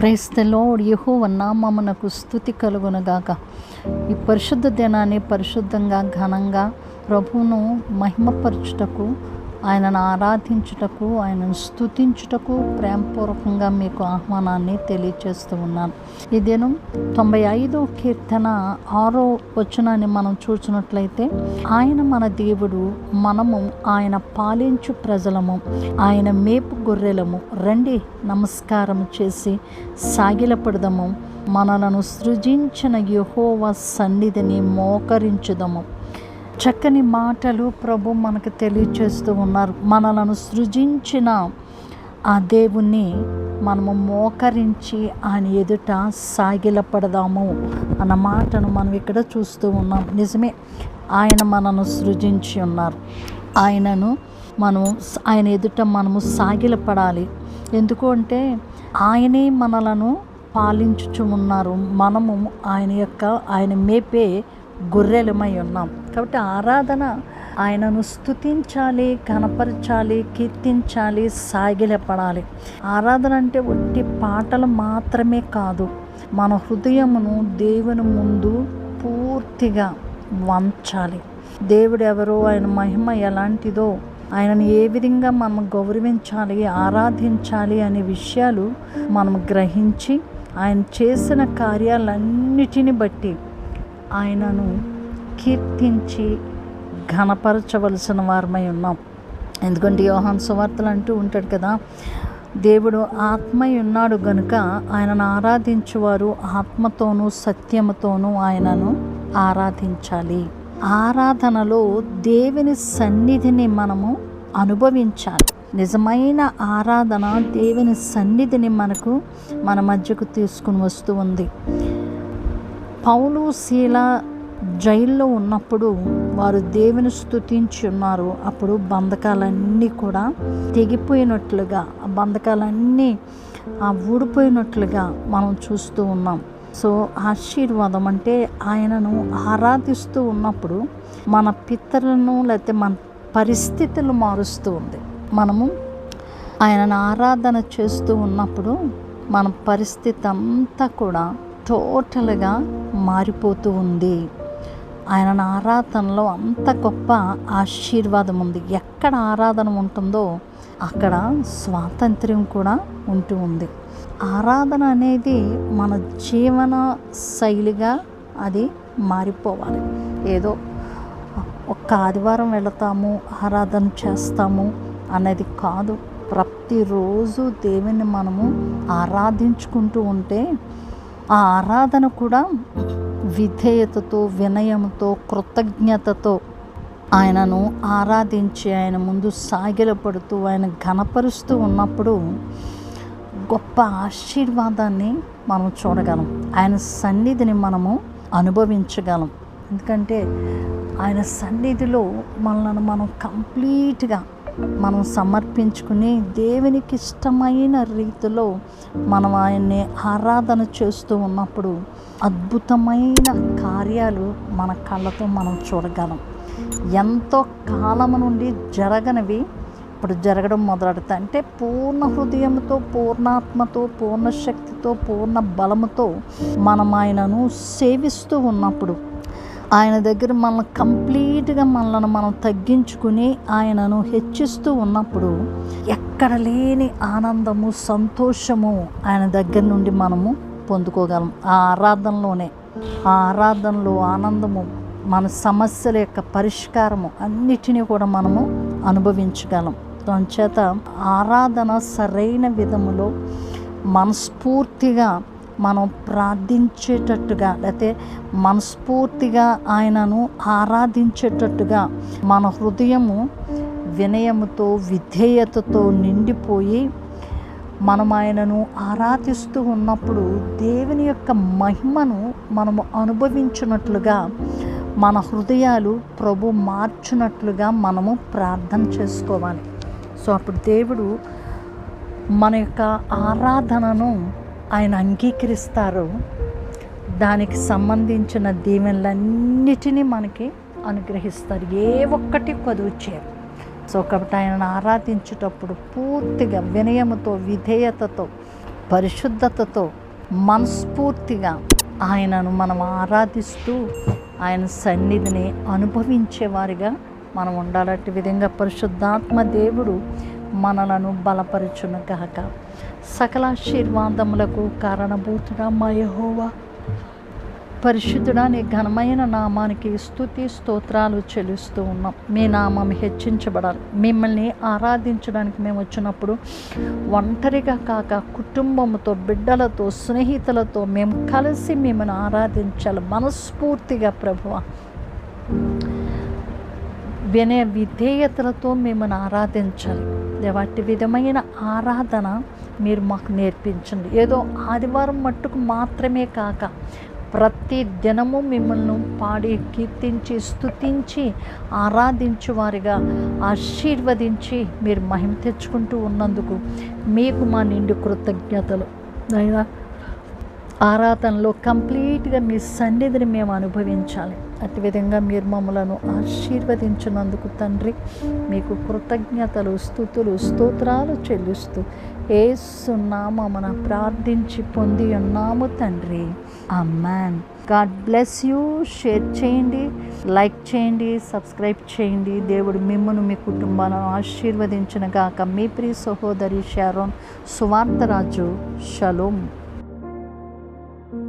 ప్రైస్తలో యహో నామమునకు స్థుతి కలుగునగాక. ఈ పరిశుద్ధ దినాన్ని పరిశుద్ధంగా ఘనంగా ప్రభువును మహిమపరచుటకు ఆయనను ఆరాధించుటకు ఆయనను స్థుతించుటకు ప్రేమపూర్వకంగా మీకు ఆహ్వానాన్ని తెలియచేస్తూ ఉన్నాను. ఈ దినం తొంభై ఐదో కీర్తన ఆరో వచనాన్ని మనం చూసినట్లయితే ఆయన మన దేవుడు మనము ఆయన పాలించు ప్రజలము ఆయన మేపు గొర్రెలము రండి నమస్కారం చేసి సాగిలపడదము మనలను సృజించిన యహోవ సన్నిధిని మోకరించుదము. చక్కని మాటలు ప్రభు మనకు తెలియచేస్తూ ఉన్నారు. మనలను సృజించిన ఆ దేవుణ్ణి మనము మోకరించి ఆయన ఎదుట సాగిలపడదాము అన్న మాటను మనం ఇక్కడ చూస్తూ ఉన్నాం. నిజమే ఆయన మనను సృజించి ఉన్నారు. ఆయనను మనము ఆయన ఎదుట మనము సాగిలపడాలి. ఎందుకు అంటే ఆయనే మనలను పాలించుచు ఉన్నారు. మనము ఆయన యొక్క ఆయన మేపే గొర్రెలమై ఉన్నాం. కాబట్టి ఆరాధన ఆయనను స్థుతించాలి కనపరచాలి కీర్తించాలి సాగిలపడాలి. ఆరాధన అంటే ఒట్టి పాటలు మాత్రమే కాదు మన హృదయమును దేవుని ముందు పూర్తిగా వంచాలి. దేవుడు ఎవరో ఆయన మహిమ ఎలాంటిదో ఆయనను ఏ విధంగా మనం గౌరవించాలి ఆరాధించాలి అనే విషయాలు మనం గ్రహించి ఆయన చేసిన కార్యాలన్నిటిని బట్టి ఆయనను కీర్తించి ఘనపరచవలసిన వారమై ఉన్నాం. ఎందుకంటే యోహాన్ సువార్తలు అంటూ ఉంటాడు కదా దేవుడు ఆత్మై ఉన్నాడు గనుక ఆయనను ఆరాధించువారు ఆత్మతోనూ సత్యముతోనూ ఆయనను ఆరాధించాలి. ఆరాధనలో దేవుని సన్నిధిని మనము అనుభవించాలి. నిజమైన ఆరాధన దేవుని సన్నిధిని మనకు మన మధ్యకు తీసుకుని వస్తూ ఉంది. పౌలు శీల జైల్లో ఉన్నప్పుడు వారు దేవుని స్థుతించి ఉన్నారు. అప్పుడు బంధకాలన్నీ కూడా తెగిపోయినట్లుగా ఆ బంధకాలన్నీ ఆ ఊడిపోయినట్లుగా మనం చూస్తూ ఉన్నాం. సో ఆశీర్వాదం అంటే ఆయనను ఆరాధిస్తూ ఉన్నప్పుడు మన పితరులను లేకపోతే మన పరిస్థితులు మారుస్తూ ఉంది. మనము ఆయనను ఆరాధన చేస్తూ ఉన్నప్పుడు మన పరిస్థితి అంతా కూడా టోటల్గా మారిపోతూ ఉంది. ఆయన ఆరాధనలో అంత గొప్ప ఆశీర్వాదం ఉంది. ఎక్కడ ఆరాధన ఉంటుందో అక్కడ స్వాతంత్ర్యం కూడా ఉంటూ ఉంది. ఆరాధన అనేది మన జీవన శైలిగా అది మారిపోవాలి. ఏదో ఒక్క ఆదివారం వెళతాము ఆరాధన చేస్తాము అనేది కాదు. ప్రతిరోజు దేవుని మనము ఆరాధించుకుంటూ ఉంటే ఆ ఆరాధన కూడా విధేయతతో వినయంతో కృతజ్ఞతతో ఆయనను ఆరాధించి ఆయన ముందు సాగిలపడుతూ ఆయన ఘనపరుస్తూ ఉన్నప్పుడు గొప్ప ఆశీర్వాదాన్ని మనం చూడగలం. ఆయన సన్నిధిని మనము అనుభవించగలం. ఎందుకంటే ఆయన సన్నిధిలో మనల్ని మనం కంప్లీట్గా మనం సమర్పించుకుని దేవునికి ఇష్టమైన రీతిలో మనం ఆయన్ని ఆరాధన చేస్తూ ఉన్నప్పుడు అద్భుతమైన కార్యాలు మన కళ్ళతో మనం చూడగలం. ఎంతో కాలం నుండి జరగనివి ఇప్పుడు జరగడం మొదలెడతా. అంటే పూర్ణ హృదయంతో పూర్ణాత్మతో పూర్ణ శక్తితో పూర్ణ బలముతో మనం ఆయనను సేవిస్తూ ఉన్నప్పుడు ఆయన దగ్గర మనం కంప్లీట్గా మనల్ని మనం తగ్గించుకుని ఆయనను హెచ్చిస్తూ ఉన్నప్పుడు ఎక్కడ లేని ఆనందము సంతోషము ఆయన దగ్గర నుండి మనము పొందుకోగలం. ఆ ఆరాధనలోనే ఆ ఆరాధనలో ఆనందము మన సమస్యల యొక్క పరిష్కారము అన్నిటినీ కూడా మనము అనుభవించగలం. దానిచేత ఆరాధన సరైన విధములో మనస్ఫూర్తిగా మనం ప్రార్థించేటట్టుగా లేకపోతే మనస్ఫూర్తిగా ఆయనను ఆరాధించేటట్టుగా మన హృదయము వినయముతో విధేయతతో నిండిపోయి మనం ఆయనను ఆరాధిస్తూ ఉన్నప్పుడు దేవుని యొక్క మహిమను మనము అనుభవించినట్లుగా మన హృదయాలు ప్రభు మార్చినట్లుగా మనము ప్రార్థన చేసుకోవాలి. సో అప్పుడు దేవుడు మన యొక్క ఆరాధనను ఆయన అంగీకరిస్తారు. దానికి సంబంధించిన దీవెనలన్నిటినీ మనకి అనుగ్రహిస్తారు. ఏ ఒక్కటి కొదువు చేయరు సో కాబట్టి ఆయనను ఆరాధించేటప్పుడు పూర్తిగా వినయముతో విధేయతతో పరిశుద్ధతతో మనస్ఫూర్తిగా ఆయనను మనం ఆరాధిస్తూ ఆయన సన్నిధిని అనుభవించేవారిగా మనం ఉండాలంటే విధంగా పరిశుద్ధాత్మ దేవుడు మనలను బలపరచును గాక. సకల ఆశీర్వాదములకు కారణభూతుడా మయహోవా పరిశుద్ధుడా నీ ఘనమైన నామానికి స్థుతి స్తోత్రాలు చెల్లిస్తూ ఉన్నాం. మీ నామం హెచ్చించబడాలి. మిమ్మల్ని ఆరాధించడానికి మేము వచ్చినప్పుడు ఒంటరిగా కాక కుటుంబంతో బిడ్డలతో స్నేహితులతో మేము కలిసి మిమ్మల్ని ఆరాధించాలి. మనస్ఫూర్తిగా ప్రభువ. వినయ విధేయతలతో మిమ్మల్ని ఆరాధించాలి. వాటి విధమైన ఆరాధన మీరు మాకు నేర్పించండి. ఏదో ఆదివారం మట్టుకు మాత్రమే కాక ప్రతి దినము మిమ్మల్ని పాడి కీర్తించి స్తుతించి ఆరాధించు వారిగా ఆశీర్వదించి మీరు మహిమ తెచ్చుకుంటూ ఉన్నందుకు మీకు మా నిండు కృతజ్ఞతలు. అయినా ఆరాధనలో కంప్లీట్గా మీ సన్నిధిని మేము అనుభవించాలి. అటు విధంగా మీరు మమ్మలను ఆశీర్వదించినందుకు తండ్రి మీకు కృతజ్ఞతలు స్థుతులు స్తోత్రాలు చెల్లిస్తూ ఏసునామన ప్రార్థించి పొంది ఉన్నాము తండ్రి. Amen God bless you. Share చేయండి లైక్ చేయండి సబ్స్క్రైబ్ చేయండి. దేవుడు మిమ్మల్ని మీ కుటుంబాలను ఆశీర్వదించిన గాక. మీ ప్రియ సహోదరి షారోన్ సువార్తరాజు. షలోమ్